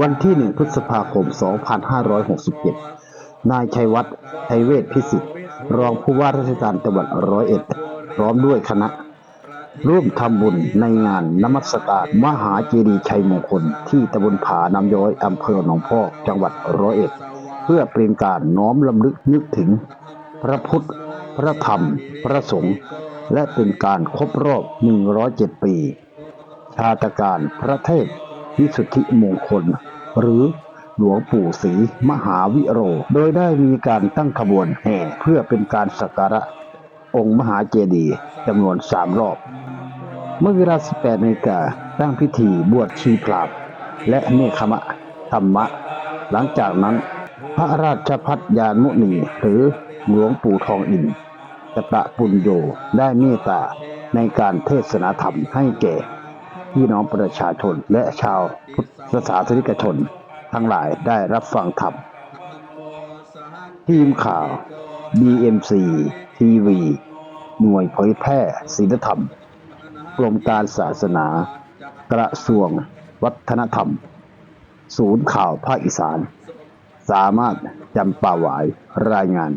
วันที่1พฤษภาคม 2567 นายชัยวัฒน์ชัยเวชพิสิทธิ์ รองผู้ว่าราชการจังหวัดร้อยเอ็ด พร้อมด้วยคณะ ร่วมทำบุญในงานนมัสการมหาเจดีย์ชัยมงคล ที่ตำบลผานำย้อยอำเภอหนองพอกจังหวัดร้อยเอ็ด เพื่อเป็นการน้อมลำลึกนึกถึง พระพุทธ พระธรรม พระสงฆ์และเป็นการครบรอบ 107 ปี ชาตการพระเทพ วิสุทธิมงคล หรือหลวงปู่ศรีมหาวิโร โดยได้มีการตั้งขบวนแห่เพื่อเป็นการสักการะองค์มหาเจดีย์จำนวนสามรอบ เมื่อเวลา 18นาฬิกาตั้งพิธีบวชชีพรามและเนคขมะธรรมะ หลังจากนั้น พระราชพัฒยานุนีหรือหลวงปู่ทองอินตะปุญโยได้เมตตาในการเทศนาธรรมให้แก่ พี่น้องประชาชนและชาวพุทธศาสนิกชน ทั้งหลายได้รับฟังธรรมทีมข่าว BMC TV หน่วยเผยแพร่ศีลธรรม กรมการศาสนา กระทรวงวัฒนธรรม ศูนย์ข่าวภาคอีสาน สามารถจำป่าหวายรายงาน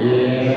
Yeah.